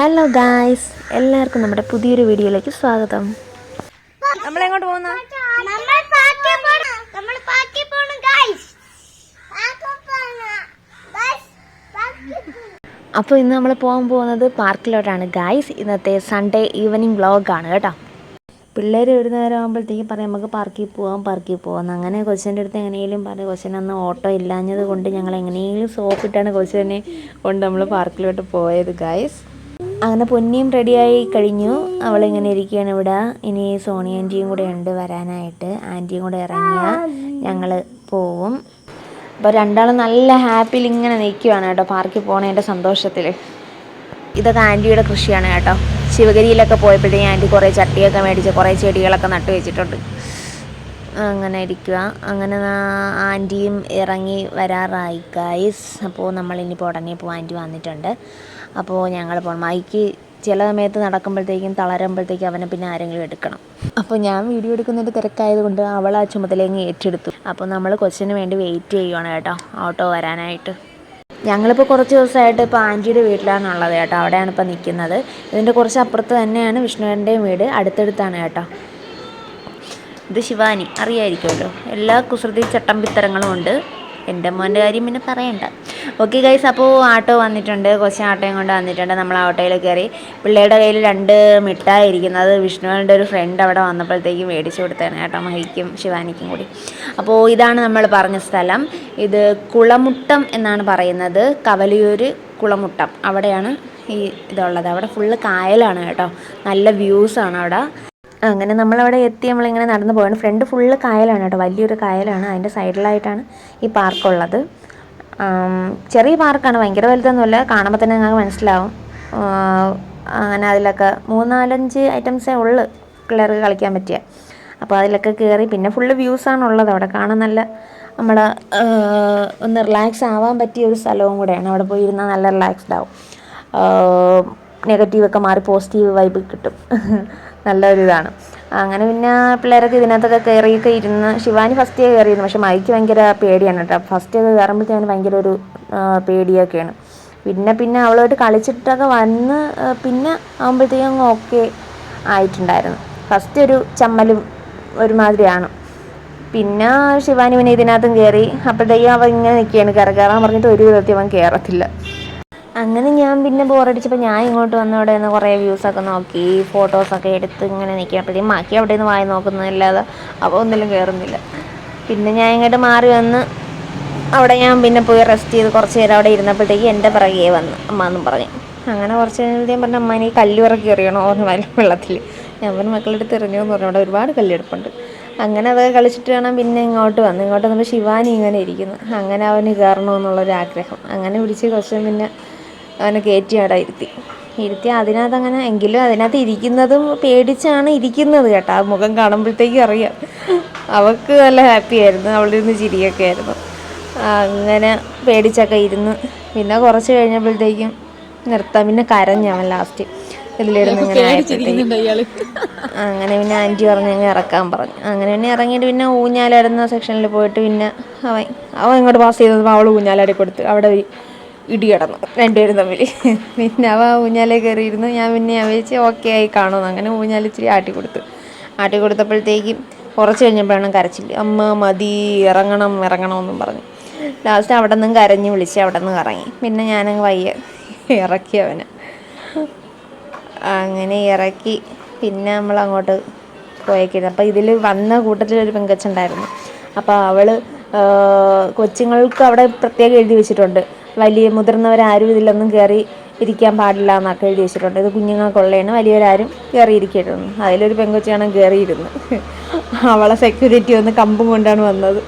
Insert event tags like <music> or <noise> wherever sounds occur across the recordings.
Hello guys എല്ലാവർക്കും നമ്മുടെ പുതിയൊരു വീഡിയോയിലേക്ക് സ്വാഗതം. നമ്മൾ എങ്ങോട്ട് പോകുന്ന? നമ്മൾ പാർക്കിൽ പോണം. നമ്മൾ പാർക്കിൽ പോണം ഗൈസ് പാർക്കിൽ പോണം. ഗൈസ് പാർക്കിൽ അപ്പോൾ ഇന്ന് നമ്മൾ പോകാൻ പോകുന്നത് പാർക്കിലോട്ടാണ് ഗായ്സ് ഇന്നത്തെ സൺഡേ ഈവനിങ് വ്ളോഗാണ് കേട്ടോ. പിള്ളേർ ഒരു നേരം ആകുമ്പോഴത്തേക്കും പറയും നമുക്ക് പാർക്കിൽ പോകാം പാർക്കിൽ പോകാം അങ്ങനെ കൊച്ചിന്റെ അടുത്ത് എങ്ങനെയെങ്കിലും പറയും കൊച്ചിനന്ന് ഓട്ടോ ഇല്ലാഞ്ഞത് കൊണ്ട് ഞങ്ങൾ എങ്ങനെയെങ്കിലും സോപ്പിട്ടാണ് കൊച്ചിനെ കൊണ്ട് നമ്മൾ പാർക്കിലോട്ട് പോയത് ഗായ്സ് അങ്ങനെ പൊന്നിയും റെഡിയായി കഴിഞ്ഞു. അവളിങ്ങനെ ഇരിക്കുകയാണ് ഇവിടെ. ഇനി സോണി ആന്റിയും കൂടെ ഉണ്ട് വരാനായിട്ട്. ആന്റിയും കൂടെ ഇറങ്ങിയാൽ ഞങ്ങൾ പോവും. അപ്പോൾ രണ്ടാളും നല്ല ഹാപ്പിയിൽ ഇങ്ങനെ നിൽക്കുവാണ് കേട്ടോ പാർക്കിൽ പോണതിന്റെ സന്തോഷത്തിൽ ഇതൊക്കെ ആന്റിയുടെ കൃഷിയാണ് കേട്ടോ. ശിവഗിരിയിലൊക്കെ പോയപ്പോഴത്തേക്കും ആന്റി കുറേ ചട്ടിയൊക്കെ മേടിച്ച് കുറേ ചെടികളൊക്കെ നട്ടു വെച്ചിട്ടുണ്ട് അങ്ങനെ ഇരിക്കുക. അങ്ങനെ ആന്റിയും ഇറങ്ങി വരാറായി ഗൈസ് അപ്പോൾ നമ്മൾ ഇനിയിപ്പോൾ ഉടനെ ഇപ്പോൾ ആന്റി വന്നിട്ടുണ്ട്. അപ്പോൾ ഞങ്ങൾ പോകണം മൈക്ക് ചില സമയത്ത് നടക്കുമ്പോഴത്തേക്കും തളരുമ്പോഴത്തേക്കും അവനെ പിന്നെ ആരെങ്കിലും എടുക്കണം. അപ്പോൾ ഞാൻ വീഡിയോ എടുക്കുന്നതിന്റെ തിരക്കായതുകൊണ്ട് അവൾ ആ ചുമതലയങ്ങ് ഏറ്റെടുത്തു. അപ്പോൾ നമ്മൾ കൊച്ചിന് വേണ്ടി വെയിറ്റ് ചെയ്യുവാണ് കേട്ടോ ഓട്ടോ വരാനായിട്ട്. ഞങ്ങളിപ്പോൾ കുറച്ച് ദിവസമായിട്ട് ഇപ്പോൾ ആന്റിയുടെ വീട്ടിലാണുള്ളത് കേട്ടോ. അവിടെയാണ് ഇപ്പോൾ നിൽക്കുന്നത് ഇതിന്റെ കുറച്ച് അപ്പുറത്ത് തന്നെയാണ് വിഷ്ണുവിന്റെയും വീട്. അടുത്തടുത്താണ് കേട്ടോ. ഇത് ശിവാനി അറിയായിരിക്കുമല്ലോ. എല്ലാ കുസൃതി ചട്ടമ്പിത്തരങ്ങളും ഉണ്ട്. എന്റെ മോന്റെ കാര്യം പിന്നെ പറയണ്ട. ഓക്കെ ഗൈസ് അപ്പോൾ ആട്ടോ വന്നിട്ടുണ്ട്. കൊച്ചി ആട്ടോയും കൊണ്ട് വന്നിട്ടുണ്ട്. നമ്മൾ ഓട്ടോയിൽ കയറി. പിള്ളേരുടെ കയ്യിൽ രണ്ട് മിഠായി ഇരിക്കുന്നത് വിഷ്ണുവിന്റെ ഒരു ഫ്രണ്ട് അവിടെ വന്നപ്പോഴത്തേക്കും മേടിച്ചു കൊടുത്തേനെ കേട്ടോ മഹിക്കും ശിവാനിക്കും കൂടി. അപ്പോൾ ഇതാണ് നമ്മൾ പറഞ്ഞ സ്ഥലം. ഇത് കുളമുട്ടം എന്നാണ് പറയുന്നത്. കവലിയൂർ കുളമുട്ടം. അവിടെയാണ് ഈ ഇതുള്ളത്. അവിടെ ഫുള്ള് കായലാണ് കേട്ടോ. നല്ല വ്യൂസാണ് അവിടെ. അങ്ങനെ നമ്മളവിടെ എത്തി നമ്മളിങ്ങനെ നടന്നു പോവാണ്. ഫ്രണ്ട് ഫുള്ള് കായലാണ് കേട്ടോ. വലിയൊരു കായലാണ്. അതിന്റെ സൈഡിലായിട്ടാണ് ഈ പാർക്കുള്ളത്. ചെറിയ പാർക്കാണ്. ഭയങ്കര വലുതൊന്നുമില്ല. കാണുമ്പോൾ തന്നെ ഞങ്ങൾക്ക് മനസ്സിലാവും. അങ്ങനെ അതിലൊക്കെ മൂന്നാലഞ്ച് ഐറ്റംസേ ഉള്ളു പിള്ളേർക്ക് കളിക്കാൻ പറ്റിയ. അപ്പോൾ അതിലൊക്കെ കയറി പിന്നെ ഫുള്ള് വ്യൂസാണ് ഉള്ളത്. അവിടെ കാണാൻ നല്ല നമ്മുടെ ഒന്ന് റിലാക്സ് ആവാൻ പറ്റിയ ഒരു സ്ഥലവും കൂടെയാണ്. അവിടെ പോയി ഇരുന്നാൽ നല്ല റിലാക്സ്ഡ് ആവും. നെഗറ്റീവൊക്കെ മാറി പോസിറ്റീവ് വൈബ് കിട്ടും. <laughs> നല്ലൊരു ഇതാണ് അങ്ങനെ പിന്നെ പിള്ളേരൊക്കെ ഇതിനകത്തൊക്കെ കയറിയൊക്കെ ഇരുന്ന് ശിവാനി ഫസ്റ്റ് കയറിയിരുന്നു. പക്ഷെ മൈക്ക് ഭയങ്കര പേടിയാണ് കേട്ടോ. ഫസ്റ്റ് ഒക്കെ കയറുമ്പോഴത്തേന് ഭയങ്കര ഒരു പേടിയൊക്കെയാണ്. പിന്നെ പിന്നെ അവളുമായിട്ട് കളിച്ചിട്ടൊക്കെ വന്ന് പിന്നെ ആകുമ്പോഴത്തേക്കും ഓക്കെ ആയിട്ടുണ്ടായിരുന്നു. ഫസ്റ്റ് ഒരു ചമ്മലും ഒരുമാതിരിയാണ്. പിന്നെ ശിവാനി പിന്നെ ഇതിനകത്തും കയറി. അപ്പോഴത്തേക്കും അവൻ ഇങ്ങനെ നിൽക്കുകയാണ്. കയറി കയറാൻ പറഞ്ഞിട്ട് ഒരു വിധത്തിൽ അവൻ കയറത്തില്ല. അങ്ങനെ പിന്നെ ബോറടിച്ചപ്പോൾ ഞാൻ ഇങ്ങോട്ട് വന്ന് ഇവിടെ നിന്ന് കുറേ വ്യൂസൊക്കെ നോക്കി ഫോട്ടോസൊക്കെ എടുത്ത് ഇങ്ങനെ നിൽക്കുക അപ്പോഴത്തേക്കും ബാക്കി അവിടെ നിന്ന് വായി നോക്കുന്നതല്ലാതെ അപ്പോൾ ഒന്നിലും കയറുന്നില്ല പിന്നെ ഞാൻ ഇങ്ങോട്ട് മാറി വന്ന് അവിടെ ഞാൻ പിന്നെ പോയി റെസ്റ്റ് ചെയ്ത് കുറച്ച് നേരം അവിടെ ഇരുന്നപ്പോഴത്തേക്ക് എന്റെ പിറകെ വന്ന് അമ്മ എന്നും പറഞ്ഞു. അങ്ങനെ കുറച്ച് കഴിഞ്ഞപ്പോഴത്തേക്കും പറഞ്ഞ അമ്മ ഈ കല്ലുറക്കി എറിയണോ? വല്ല വെള്ളത്തിൽ. ഞാൻ പറഞ്ഞ മക്കളെടുത്ത് എറിഞ്ഞോ? എന്ന് പറഞ്ഞു. അവിടെ ഒരുപാട് കല്ലെടുപ്പുണ്ട്. അങ്ങനെ അതൊക്കെ കളിച്ചിട്ട് വേണം പിന്നെ ഇങ്ങോട്ട് വന്ന്. ഇങ്ങോട്ട് വന്നപ്പോൾ ശിവാനി ഇങ്ങനെ ഇരിക്കുന്നു. അങ്ങനെ അവന് കയറണമെന്നുള്ളൊരാഗ്രഹം അങ്ങനെ പിടിച്ച് കുറച്ച് പിന്നെ അവനെ കയറ്റി അവിടെ ഇരുത്തി. ഇരുത്തി അതിനകത്ത് അങ്ങനെ എങ്കിലും അതിനകത്ത് ഇരിക്കുന്നതും പേടിച്ചാണ് ഇരിക്കുന്നത് കേട്ടോ. ആ മുഖം കാണുമ്പോഴത്തേക്കും അറിയാം. അവൾക്ക് നല്ല ഹാപ്പി ആയിരുന്നു. അവളിരുന്ന് ചിരിയൊക്കെ ആയിരുന്നു. അങ്ങനെ പേടിച്ചൊക്കെ ഇരുന്ന്. പിന്നെ കുറച്ച് കഴിഞ്ഞപ്പോഴത്തേക്കും നിർത്താം. പിന്നെ കരഞ്ഞവൻ ലാസ്റ്റ് ഇതിലിരുന്ന് ഇങ്ങനെ അങ്ങനെ പിന്നെ ആന്റി പറഞ്ഞ് അങ്ങ് ഇറക്കാൻ പറഞ്ഞു. അങ്ങനെ പിന്നെ ഇറങ്ങിയിട്ട് പിന്നെ ഊഞ്ഞാലാടുന്ന സെക്ഷനിൽ പോയിട്ട് പിന്നെ അവൻ അവൻ ഇങ്ങോട്ട് പാസ് ചെയ്തപ്പോൾ അവൾ ഊഞ്ഞാലാടി കൊടുത്ത്. അവിടെ ഒരു ഇടി കിടന്നു രണ്ടുപേരും തമ്മിൽ പിന്നെ അവ ഊഞ്ഞാലേ കയറിയിരുന്നു. ഞാൻ പിന്നെ ഞാൻ വിചാരിച്ച് ഓക്കെ ആയി കാണുമെന്ന് അങ്ങനെ ഊഞ്ഞാൽ ഇച്ചിരി ആട്ടി കൊടുത്തു. ആട്ടി കൊടുത്തപ്പോഴത്തേക്കും കുറച്ച് കഴിഞ്ഞപ്പോഴാണ് കരച്ചില്ല അമ്മ മതി ഇറങ്ങണം ഇറങ്ങണമെന്നും പറഞ്ഞു. ലാസ്റ്റ് അവിടെ നിന്നും കരഞ്ഞ് വിളിച്ച് അവിടെ നിന്ന് ഇറങ്ങി. പിന്നെ ഞാനങ്ങ് വയ്യ. ഇറക്കി അവനെ. അങ്ങനെ ഇറക്കി. പിന്നെ നമ്മൾ അങ്ങോട്ട് പോയേക്കുന്നത് അപ്പോൾ ഇതിൽ വന്ന കൂട്ടത്തിലൊരു പെങ്കച്ചുണ്ടായിരുന്നു. അപ്പോൾ അവൾ കൊച്ചുങ്ങൾക്ക് അവിടെ പ്രത്യേകം എഴുതി വെച്ചിട്ടുണ്ട്. വലിയ മുതിർന്നവരാരും ഇതിലൊന്നും കയറി ഇരിക്കാൻ പാടില്ല എന്നൊക്കെ എഴുതി വെച്ചിട്ടുണ്ട്. ഇത് കുഞ്ഞുങ്ങൾക്കുള്ളതാണ് വലിയവരാരും കയറിയിരിക്കരുതെന്ന് അതിലൊരു പെങ്കൊച്ചാണ് കയറിയിരുന്നു അവളെ സെക്യൂരിറ്റി വന്ന് കമ്പും കൊണ്ടാണ് വന്നത്.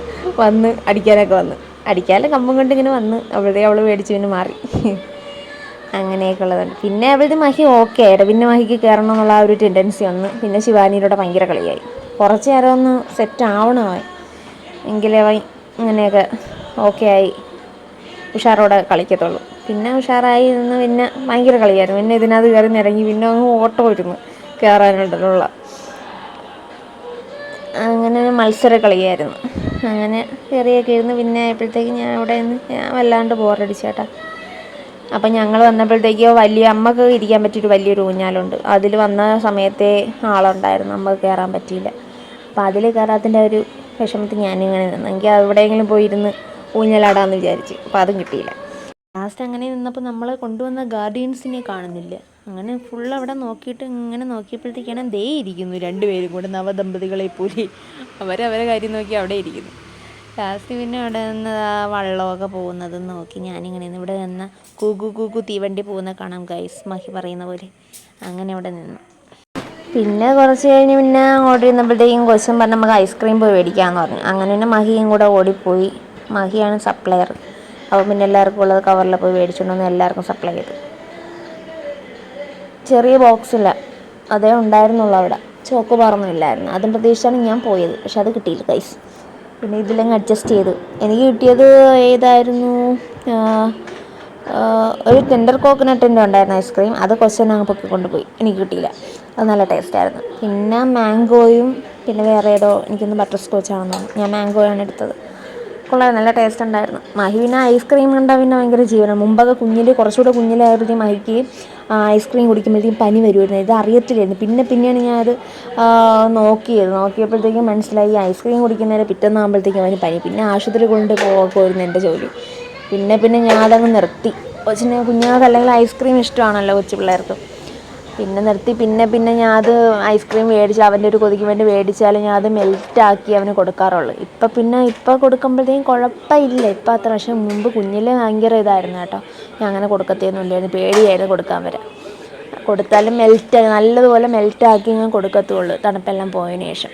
വന്ന് അടിക്കാനൊക്കെ വന്ന്. അടിക്കാതെ കമ്പും കൊണ്ട് ഇങ്ങനെ വന്ന്. അവിടെ അവൾ മേടിച്ച് പിന്നെ മാറി. അങ്ങനെയൊക്കെ ഉള്ളതുണ്ട്. പിന്നെ അവളുടെ മഹി ഓക്കെ ആയിട്ട്. പിന്നെ മഹിക്ക് കയറണം എന്നുള്ള ആ ഒരു ടെൻഡൻസി വന്ന്. പിന്നെ ശിവാനിയിലൂടെ ഭയങ്കര കളിയായി. കുറച്ച് നേരം ഒന്ന് സെറ്റ് ആവണമായി എങ്കിലേ അവൻ ഇങ്ങനെയൊക്കെ ഓക്കെ ആയി. ഉഷാറോടെ കളിക്കത്തുള്ളൂ. പിന്നെ ഉഷാറായി നിന്ന് പിന്നെ ഭയങ്കര കളിയായിരുന്നു. പിന്നെ ഇതിനകത്ത് കയറി ഇറങ്ങി പിന്നെ അങ്ങ് ഓട്ടോ ഇരുന്ന് കയറാനുള്ള അങ്ങനെ മത്സര കളിയായിരുന്നു. അങ്ങനെ കയറിയൊക്കെ ഇരുന്ന് പിന്നെ ആയപ്പോഴത്തേക്ക് ഞാൻ അവിടെ നിന്ന് ഞാൻ വല്ലാണ്ട് ബോറടിച്ചേട്ടാ അപ്പം ഞങ്ങൾ വന്നപ്പോഴത്തേക്ക് വലിയ അമ്മയ്ക്ക് ഇരിക്കാൻ പറ്റിയൊരു വലിയൊരു ഊഞ്ഞാലുണ്ട്. അതിൽ വന്ന സമയത്തെ ആളുണ്ടായിരുന്നു. അമ്മയ്ക്ക് കയറാൻ പറ്റിയില്ല. അപ്പോൾ അതിൽ കയറാത്തിന്റെ ഒരു വിഷമത്തിൽ ഞാനിങ്ങനെ നിന്നെങ്കിൽ എനിക്ക് എവിടെയെങ്കിലും പോയിരുന്ന് ഊഞ്ഞാലാടാമെന്ന് വിചാരിച്ച്. അപ്പോൾ അതും കിട്ടിയില്ല. ലാസ്റ്റ് അങ്ങനെ നിന്നപ്പോൾ നമ്മൾ കൊണ്ടുവന്ന ഗാർഡിയൻസിനെ കാണുന്നില്ല. അങ്ങനെ ഫുൾ അവിടെ നോക്കിയിട്ട് ഇങ്ങനെ നോക്കിയപ്പോഴത്തേക്കാണ് ദേ ഇരിക്കുന്നു രണ്ടുപേരും കൂടെ നവദമ്പതികളെ പോലെ. അവരവരെ കാര്യം നോക്കി അവിടെ ഇരിക്കുന്നു. ലാസ്റ്റ് പിന്നെ അവിടെ നിന്ന് ആ വള്ളമൊക്കെ പോകുന്നത് നോക്കി ഞാനിങ്ങനെ നിന്ന് ഇവിടെ നിന്ന് കൂകു കൂകു തീവണ്ടി പോകുന്ന കാണാം ഗൈസ് മഹി പറയുന്ന പോലെ. അങ്ങനെ അവിടെ നിന്നു. പിന്നെ കുറച്ച് കഴിഞ്ഞ് പിന്നെ അങ്ങോട്ട് ഇരുന്നപ്പോഴത്തേക്കും കൊച്ചും പറഞ്ഞ് നമുക്ക് ഐസ്ക്രീം പോയി മേടിക്കാമെന്ന് പറഞ്ഞു. അങ്ങനെ പിന്നെ മഹിയും കൂടെ ഓടിപ്പോയി. മഹിയാണ് സപ്ലയർ അപ്പോൾ പിന്നെ എല്ലാവർക്കും ഉള്ളത് കവറിൽ പോയി മേടിച്ചുകൊണ്ട് വന്ന് എല്ലാവർക്കും സപ്ലൈ ചെയ്തു. ചെറിയ ബോക്സില്ല അതേ ഉണ്ടായിരുന്നുള്ളൂ അവിടെ. ചോക്ക് പറഞ്ഞു ഇല്ലായിരുന്നു. അതും പ്രതീക്ഷിച്ചാണ് ഞാൻ പോയത്. പക്ഷെ അത് കിട്ടിയില്ല കൈസ് പിന്നെ ഇതിലങ്ങ് അഡ്ജസ്റ്റ് ചെയ്തു. എനിക്ക് കിട്ടിയത് ഏതായിരുന്നു? ഒരു ടെൻഡർ കോക്കനട്ടിന്റെ ഉണ്ടായിരുന്നു ഐസ്ക്രീം അത് കുറച്ച് അങ്ങ് പൊക്കി കൊണ്ടുപോയി. എനിക്ക് കിട്ടിയില്ല. അത് നല്ല ടേസ്റ്റായിരുന്നു പിന്നെ മാംഗോയും പിന്നെ വേറെ ഏതോ എനിക്കൊന്ന് ബട്ടർ സ്കോച്ച് ഞാൻ മാംഗോയാണ് എടുത്തത്. കൊള്ളാം നല്ല ടേസ്റ്റ് ഉണ്ടായിരുന്നു. മഹി പിന്നെ ഐസ്ക്രീം കണ്ടാൽ പിന്നെ ഭയങ്കര ജീവനം. മുമ്പൊക്കെ കുഞ്ഞിൽ കുറച്ചുകൂടെ കുഞ്ഞിലായപ്പോഴത്തേക്കും മഹിക്ക് ഐസ്ക്രീം കുടിക്കുമ്പോഴത്തേക്കും പനി വരുമായിരുന്നു ഇത് അറിയത്തില്ലായിരുന്നു. പിന്നെ പിന്നെയാണ് ഞാനത് നോക്കിയത്. നോക്കിയപ്പോഴത്തേക്കും മനസ്സിലായി ഐസ്ക്രീം കുടിക്കുന്നതിന് പിറ്റന്നാകുമ്പോഴത്തേക്കും അവന് പനി. പിന്നെ ആശുപത്രി കൊണ്ട് പോകുമായിരുന്നു എന്റെ ജോലി. പിന്നെ പിന്നെ ഞാൻ അതങ്ങ് നിർത്തി. കൊച്ചിന് കുഞ്ഞുങ്ങൾക്ക് അല്ലെങ്കിൽ ഐസ്ക്രീം ഇഷ്ടമാണല്ലോ കൊച്ചു പിള്ളേർക്ക് പിന്നെ നിർത്തി. പിന്നെ പിന്നെ ഞാൻ അത് ഐസ്ക്രീം മേടിച്ച് അവന്റെ ഒരു കൊതിക്ക് വേണ്ടി മേടിച്ചാൽ ഞാൻ അത് മെൽറ്റാക്കി അവന് കൊടുക്കാറുള്ളൂ. ഇപ്പം പിന്നെ ഇപ്പം കൊടുക്കുമ്പോഴത്തേക്കും കുഴപ്പമില്ല. ഇപ്പം അത്ര പക്ഷേ മുമ്പ് കുഞ്ഞിൽ ഭയങ്കര ഇതായിരുന്നു കേട്ടോ. ഞാൻ അങ്ങനെ കൊടുക്കത്തൊന്നുമില്ലായിരുന്നു പേടിയായിരുന്നു കൊടുക്കാൻ വരെ കൊടുത്താലും മെൽറ്റ് നല്ലതുപോലെ മെൽറ്റാക്കി ഞാൻ കൊടുക്കത്തുള്ളൂ. തണുപ്പെല്ലാം പോയതിന് ശേഷം.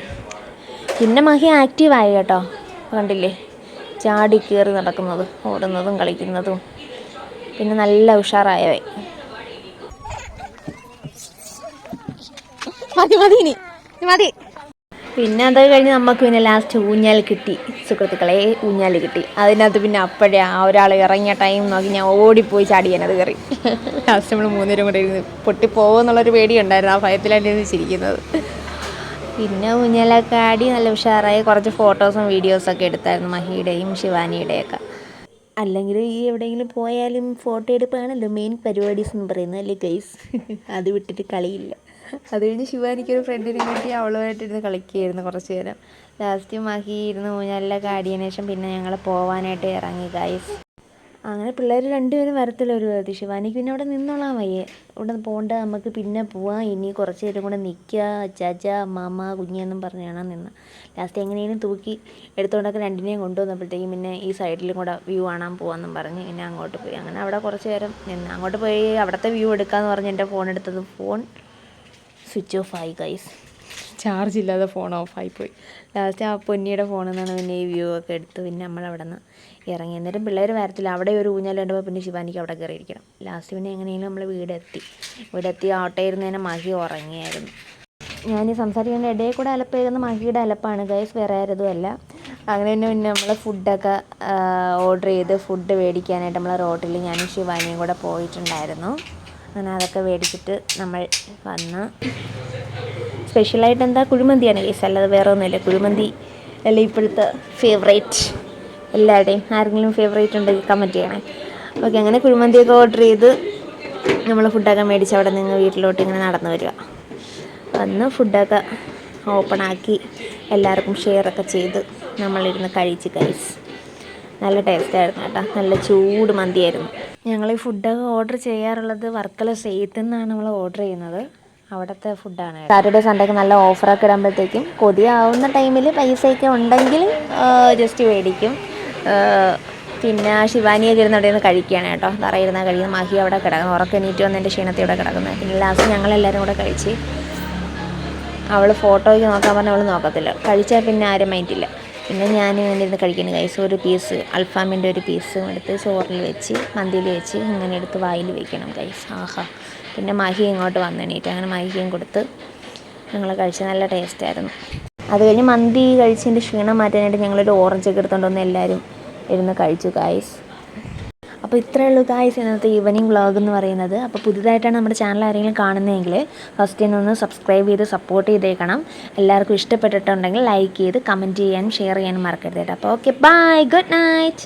പിന്നെ മഹി ആക്റ്റീവായി കേട്ടോ. കണ്ടില്ലേ? ചാടി കയറി നടക്കുന്നത് ഓടുന്നതും കളിക്കുന്നതും. പിന്നെ നല്ല ഉഷാറായവേ മതി മതി ഇനി. മതി. പിന്നെ അത് കഴിഞ്ഞ് നമുക്ക് പിന്നെ ലാസ്റ്റ് ഊഞ്ഞാൽ കിട്ടി. സുഹൃത്തുക്കളെ ഊഞ്ഞാൽ കിട്ടി. അതിനകത്ത് പിന്നെ അപ്പോഴേ ആ ഒരാൾ ഇറങ്ങിയ ടൈം നോക്കി ഞാൻ ഓടിപ്പോയി ചാടി ഞാനത് കയറി. ലാസ്റ്റ് നമ്മൾ മൂന്നുപേരും കൂടെ ഇരുന്ന് പൊട്ടിപ്പോകുമെന്നുള്ളൊരു പേടിയുണ്ടായിരുന്നു. ആ ഭയത്തിലാണ് ചിരിക്കുന്നത്. പിന്നെ ഊഞ്ഞാലൊക്കെ ആടി നല്ല ഉഷാറായി. കുറച്ച് ഫോട്ടോസും വീഡിയോസൊക്കെ എടുത്തായിരുന്നു മഹിയുടെയും ശിവാനിയുടെയൊക്കെ. അല്ലെങ്കിൽ ഈ എവിടെയെങ്കിലും പോയാലും ഫോട്ടോ എടുപ്പാണല്ലോ മെയിൻ പരിപാടീസ് എന്ന് പറയുന്നത് അല്ലേ ഗൈസ് അത് വിട്ടിട്ട് കളിയില്ല. അത് കഴിഞ്ഞ് ശിവാനിക്ക് ഒരു ഫ്രണ്ടിനെ കിട്ടി. അവളുമായിട്ടിരുന്ന് കളിക്കുകയായിരുന്നു കുറച്ച് നേരം. ലാസ്റ്റ് മാഹി ഇരുന്ന് ഊഞ്ഞാലിലൊക്കെ ആടിയതിനു ശേഷം പിന്നെ ഞങ്ങൾ പോവാനായിട്ട് ഇറങ്ങി ഗൈസ് അങ്ങനെ പിള്ളേർ രണ്ടുപേരും വരത്തില്ല ഒരു വിധത്തിൽ ശിവാനിക്ക് പിന്നെ അവിടെ നിന്നോളാൻ വയ്യേ. ഇവിടെ പോകണ്ട നമുക്ക് പിന്നെ പോവാം. ഇനി കുറച്ച് നേരം കൂടെ നിൽക്കുക അച്ചാച്ച മാമ കുഞ്ഞെന്നും പറഞ്ഞാണ് നിന്ന്. ലാസ്റ്റ് എങ്ങനെയും തൂക്കി എടുത്തുകൊണ്ടൊക്കെ രണ്ടിനെയും കൊണ്ടുവന്നപ്പോഴത്തേക്കും പിന്നെ ഈ സൈഡിലും കൂടെ വ്യൂ കാണാൻ പോകാമെന്നും പറഞ്ഞ് പിന്നെ അങ്ങോട്ട് പോയി. അങ്ങനെ അവിടെ കുറച്ച് നേരം നിന്ന്. അങ്ങോട്ട് പോയി അവിടുത്തെ വ്യൂ എടുക്കാമെന്ന് പറഞ്ഞ് എന്റെ ഫോൺ എടുത്തത് ഫോൺ സ്വിച്ച് ഓഫ് ആയി ഗൈസ് ചാർജ് ഇല്ലാതെ ഫോൺ ഓഫായി പോയി ലാസ്റ്റ് ആ പൊന്നിയുടെ ഫോണിൽ നിന്നാണ് പിന്നെ ഈ വ്യൂ ഒക്കെ എടുത്ത് പിന്നെ നമ്മൾ അവിടെ നിന്ന് ഇറങ്ങി. അന്നേരം പിള്ളേർ വരത്തില്ല. അവിടെ ഒരു ഊഞ്ഞാൽ കണ്ടപ്പോൾ പിന്നെ ശിവാനിക്ക് അവിടെ കയറിയിരിക്കണം ലാസ്റ്റ് പിന്നെ എങ്ങനെയെങ്കിലും നമ്മൾ വീടെത്തി. വീടെത്തി തന്നെ മഹി ഉറങ്ങിയായിരുന്നു. ഞാൻ ഈ സംസാരിക്കേണ്ട ഇടയിൽ കൂടെ അലപ്പ് ചെയ്തുന്ന മഹിയുടെ അലപ്പാണ്. ഗൈസ് വേറെ ആരതും അല്ല. അങ്ങനെ തന്നെ പിന്നെ നമ്മൾ ഫുഡൊക്കെ ഓർഡർ ചെയ്ത് ഫുഡ് മേടിക്കാനായിട്ട് നമ്മൾ റോട്ടിൽ ഞാനും ശിവാനിയും കൂടെ പോയിട്ടുണ്ടായിരുന്നു. അങ്ങനെ അതൊക്കെ മേടിച്ചിട്ട് നമ്മൾ വന്ന് സ്പെഷ്യലായിട്ട് എന്താ കുഴിമന്തിയാണ് കേസ് അല്ലാതെ വേറെ ഒന്നുമില്ല കുഴിമന്തി അല്ലേ ഇപ്പോഴത്തെ ഫേവറേറ്റ് എല്ലാവരുടെയും ആരെങ്കിലും ഫേവറേറ്റ് ഉണ്ടെങ്കിൽ കമന്റ് ചെയ്യണേ. ഓക്കെ അങ്ങനെ കുഴിമന്തിയൊക്കെ ഓർഡർ ചെയ്ത് നമ്മൾ ഫുഡൊക്കെ മേടിച്ച് അവിടെ നിന്ന് വീട്ടിലോട്ട് ഇങ്ങനെ നടന്നു വരിക. വന്ന് ഫുഡൊക്കെ ഓപ്പൺ ആക്കി എല്ലാവർക്കും ഷെയറൊക്കെ ചെയ്ത് നമ്മളിരുന്ന് കഴിച്ച് കഴിച്ച് നല്ല ടേസ്റ്റായിരുന്നു കേട്ടോ. നല്ല ചൂട് മന്തിയായിരുന്നു. ഞങ്ങൾ ഈ ഫുഡൊക്കെ ഓർഡർ ചെയ്യാറുള്ളത് വർക്കല സെയ്ത്ത് നിന്നാണ് നമ്മൾ ഓർഡർ ചെയ്യുന്നത്. അവിടുത്തെ ഫുഡാണ് സാറ്റർഡേ സൺഡേ ഒക്കെ നല്ല ഓഫറൊക്കെ ഇടുമ്പോഴത്തേക്കും കൊതിയാവുന്ന ടൈമിൽ പൈസയൊക്കെ ഉണ്ടെങ്കിൽ ജസ്റ്റ് മേടിക്കും. പിന്നെ ശിവാനിയൊക്കെ ഇരുന്ന് അവിടെ നിന്ന് കഴിക്കുകയാണ് കേട്ടോ. തറയിരുന്നാൽ കഴിയുന്ന മഹി അവിടെ കിടക്കുന്നു. ഉറക്കനീറ്റ് വന്ന് എന്റെ ക്ഷീണത്തിൽ ഇവിടെ കിടക്കുന്നത് പിന്നെ ലാസ്റ്റ് ഞങ്ങളെല്ലാവരും കൂടെ കഴിച്ച് അവൾ ഫോട്ടോയ്ക്ക് നോക്കാൻ പറഞ്ഞാൽ അവൾ നോക്കത്തില്ല. കഴിച്ചാൽ പിന്നെ ആരും മൈൻഡില്ല പിന്നെ ഞാൻ ഇങ്ങനെ ഇരുന്ന് കഴിക്കുന്നു കൈസ് ഒരു പീസ് അൽഫാമിന്റെ ഒരു പീസ് എടുത്ത് ചോറിൽ വെച്ച് മന്തിയിൽ വെച്ച് ഇങ്ങനെ എടുത്ത് വായിൽ വെക്കണം കൈസ് ആഹാ. പിന്നെ മഹി ഇങ്ങോട്ട് വന്നെണീറ്റ്. അങ്ങനെ മഹിയും കൊടുത്ത് ഞങ്ങൾ കഴിച്ച് നല്ല ടേസ്റ്റായിരുന്നു അത് കഴിഞ്ഞ് മന്തി കഴിച്ചതിന്റെ ക്ഷീണം മാറ്റാനായിട്ട് ഞങ്ങളൊരു ഓറഞ്ച് ഒക്കെ എടുത്തുകൊണ്ട് വന്ന് എല്ലാവരും ഇരുന്ന് കഴിച്ചു ഗായ്സ് അപ്പോൾ ഇത്രയേ ഉള്ളൂ ഗായ്സ് ഇന്നത്തെ ഈവനിങ് വ്ളോഗ് എന്ന് പറയുന്നത്. അപ്പോൾ പുതുതായിട്ടാണ് നമ്മുടെ ചാനൽ ആരെങ്കിലും കാണുന്നതെങ്കിൽ ഫസ്റ്റ് ഒന്ന് സബ്സ്ക്രൈബ് ചെയ്ത് സപ്പോർട്ട് ചെയ്തേക്കണം. എല്ലാവർക്കും ഇഷ്ടപ്പെട്ടിട്ടുണ്ടെങ്കിൽ ലൈക്ക് ചെയ്ത് കമന്റ് ചെയ്യാനും ഷെയർ ചെയ്യാനും മറക്കരുത് കേട്ടോ. അപ്പോൾ ഓക്കെ ബൈ ഗുഡ് നൈറ്റ്